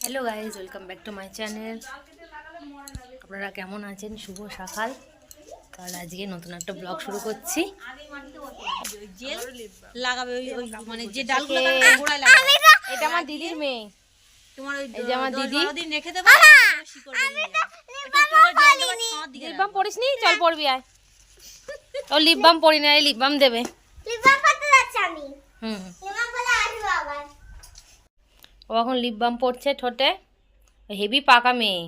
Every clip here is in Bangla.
Hello guys welcome back to my channel আপনারা কেমন আছেন? শুভ সকাল। তাহলে আজকে নতুন একটা ব্লগ শুরু করছি। লাগাবে মানে যে ডালগুলো এটা আমার দিদির মেয়ে। তোমার ওই যে আমার দিদি। দিন রেখে দেবো শিকড় বেরিয়ে যাবে। একটু একটু করে জল দেবে, ছাওয়ার দিকে লিপ বাম পড়িস নি চল পড়বি আয়। ও লিপ বাম পড়ি না লিপ বাম দেবে। লিপবাম করতে যাচ্ছি আমি। হুম লিপবাম বলে আসব আবার ও এখন লিপ বাম পড়ছে ঠোঁটে। হেভি পাকা মেয়ে।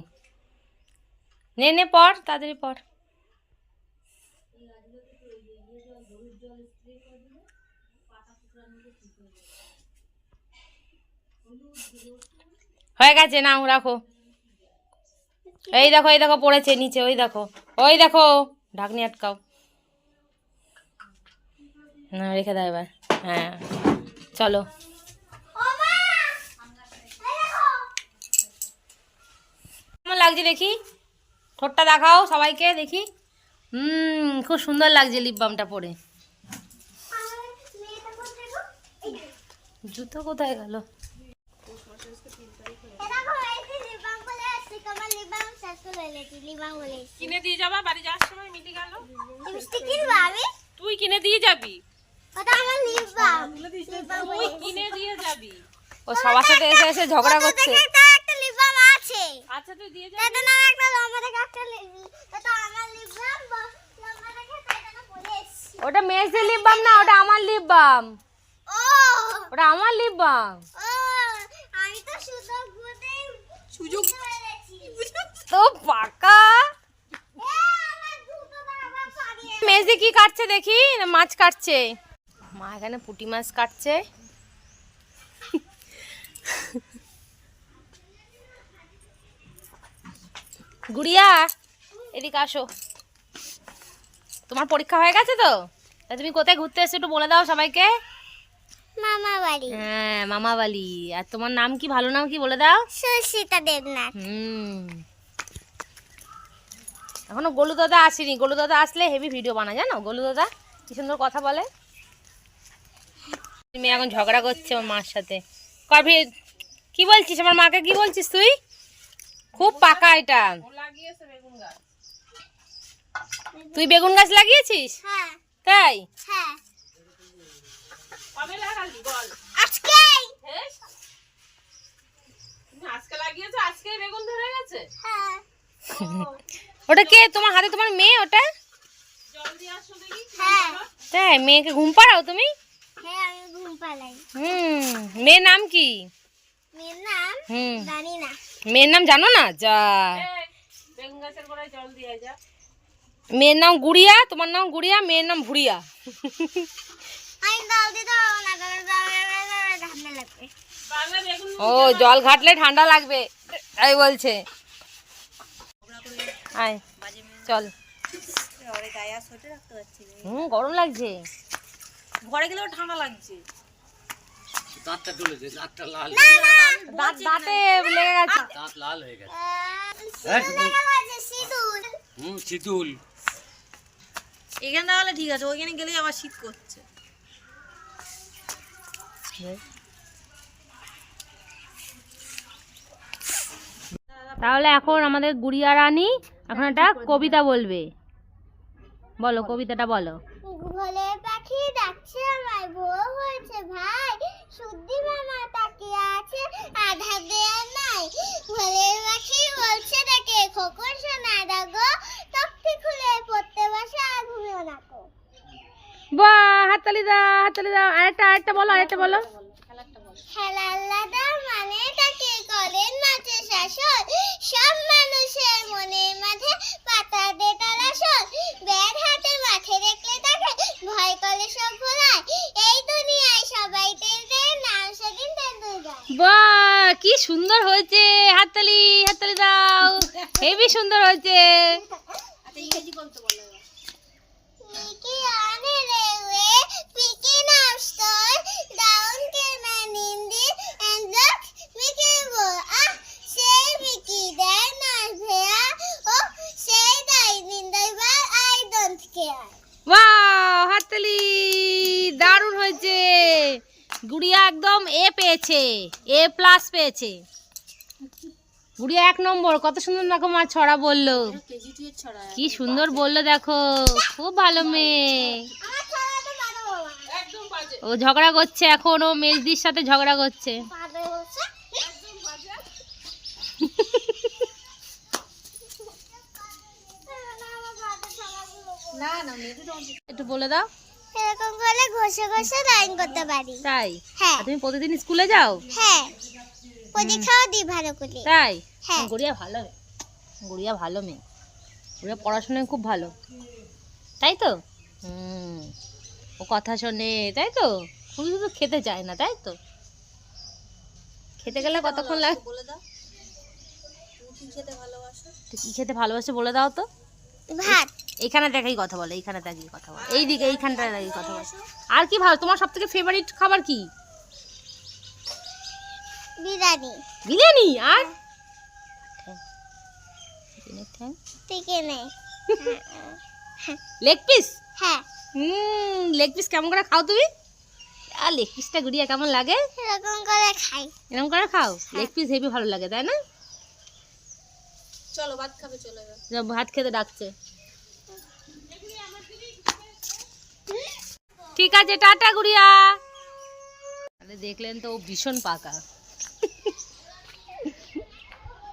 নে নে পড় তাড়াতাড়ি পড় হয়ে গেছে, নাও, রাখো। এই দেখো এই দেখো, পড়েছে নিচে, ওই দেখো। ওই দেখো, ঢাকনি আটকাও। না, রেখে দাও এবার। হ্যাঁ চলো ও মা এই দেখো কেমন লাগছে দেখি। ঠোঁটটা দেখাও সবাইকে দেখি। হুম খুব সুন্দর লাগছে লিপ বামটা পরে। জুতো কোথায় গেল? কিনে দিয়ে যাবা বাড়ি যাওয়ার সময় মিটি গেল। তুই কিনে দিয়ে যাবি। কিনে দিয়ে যাবি। ও সবার সাথে এসে এসে ঝগড়া করছে দেখে তো একটা লিপবাম আছে দিয়ে যাবি? তাতে না একটা লম্বা দেখে একটা লি- এটা আমার লিপবাম ব- লম্বা দেখে তাই বলে এসছি। ওটা মেয়েদের লিপ বাম না ওটা আমার লিপ বাম ও! ওটা আমার লিপ বাম ও! আমি তো শুধু ঘুরতে সুযোগ তো পাকা। এ আমার দুটো বাবা পালিয়ে মেজে কি কাটছে দেখি? না মাছ কাটছে। মা এখানে পুটি মাছ কাটছে। গুড়িয়া এদিকে আসো। তোমার পরীক্ষা হয়ে গেছে তো? তা তুমি কোথায় ঘুরতে এসছো একটু বলে দাও সবাইকে। মামা বাড়ি হ্যাঁ মামা আর তোমার নাম কি ভালো নাম কি বলে দাও? সুস্মিতা দেবনাথ। হুম। এখনও গোলু দাদা আসেনি। গোলু দাদা আসলে হেভি ভিডিও বানায় জানো? গোলু দাদা কি সুন্দর কথা বলে। মেয়ে এখন ঝগড়া করছে আমার মার সাথে। কবি কি বলছিস? আমার মাকে কি বলছিস তুই? খুব পাকা এটা। লাগিয়েছে বেগুন গাছ তুই বেগুন গাছ লাগিয়েছিস? হ্যাঁ। তাই? হ্যাঁ। হ্যাঁ তুমি আজকে লাগিয়েছো আজকে বেগুন ধরে গেছে? হ্যাঁ। ওটা কে? তোমার হাতে তোমার মেয়ে ওটা? হ্যাঁ। তাই? মেয়েকে ঘুম পাড়াও তুমি? হ্যাঁ আমি ঘুম পালাই হুম। মেয়ের নাম কি? মেয়ের নাম জানি না মেয়ের নাম জানো না যা। মেয়ের নাম গুড়িয়া তোমার নাম গুড়িয়া মেয়ের নাম ভুড়িয়া। ও জল ঘাটলে ঠান্ডা লাগবে তাই বলছে। আয় চল। হুম গরম লাগছে। ঘরে গেলেও ঠান্ডা লাগছে। দাঁত দাঁতে লেগে গেছে। দাঁত লাল হয়ে গেছে। সিঁদুর দেখা সিঁদুর। হুম শীতুল এখানে তাহলে ঠিক আছে ওইখানে গেলেই আবার শীত করছে। তাহলে এখন আমাদের গুড়িয়া রানী এখন একটা কবিতা বলবে। বলো কবিতাটা বলো। পাখি ডাকছে আমায় ভোর হয়েছে ভাই। শুদ্ধি মামা তাকিয়ে আছে আধা দেয়া নাই। ভোলে পাখি বলছে তাকে খোকর শোনা দাগো তক্তি খুলে পড়তে বসে আর ঘুমিও না কো বাহ হাততালি দাও হাততালি দাও। আরেকটা আরেকটা বলো আরেকটা বলো। খেলার লাদা মানে তাকে করেন মাঝে শাসন? সব মানুষের মনের মাঝে পাতা দে তারা শোন। ব্যাট হাতে মাঠে দেখলে তাকে ভয় করে সব বাহ কি সুন্দর হয়েছে। হাততালি হাততালি দাও। হেবি সুন্দর হয়েছে। একদম এ পেয়েছে এ প্লাস পেয়েছে। গুড়িয়া এক নম্বর কত সুন্দর দেখো মা ছড়া বলল। কি সুন্দর বলল দেখো খুব ভালো মেয়ে। ও ঝগড়া করছে এখন ও মেজদির সাথে ঝগড়া করছে। একটু বলে দাও। এরকম করে ঘষে ঘষে লাইন করতে পারি। তাই? হ্যাঁ। তুমি প্রতিদিন স্কুলে যাও? হ্যাঁ। পরীক্ষাও দিই ভালো করে। তাই? হ্যাঁ। গুড়িয়া ভালো। মেয়ে গুড়িয়া ভালো মেয়ে। গুড়িয়া পড়াশোনায় খুব ভালো। তাই তো? হুম। ও কথা শোনে তাই তো? শুধু শুধু খেতে চায় না তাই তো? খেতে গেলে কতক্ষণ লাগে বলে দাও। কি খেতে ভালোবাসো? তুই কি খেতে ভালোবাসে বলে দাও তো। ভাত। এইখানে দেখাই কথা বলে এইখানে দেখাই কথা বলে। এইদিকে এইখানটা দেখাই কথা বলে। আর কি ভালো তোমার সব থেকে ফেভারিট খাবার কি? বিরিয়ানি। বিরিয়ানি? আর? লেগ পিস হ্যাঁ। হুম লেগ পিস কেমন করে খাও তুমি? আর লেগ পিসটা গুড়িয়া কেমন লাগে? এরকম করে খাই। এরকম করে খাও? লেগ পিস হেভি ভালো লাগে তাই না? চলো, ভাত খাবে, চলে ভাত খেতে ডাকছে। ঠিক আছে, টাটা, গুড়িয়া। দেখলেন তো ভীষণ পাকা।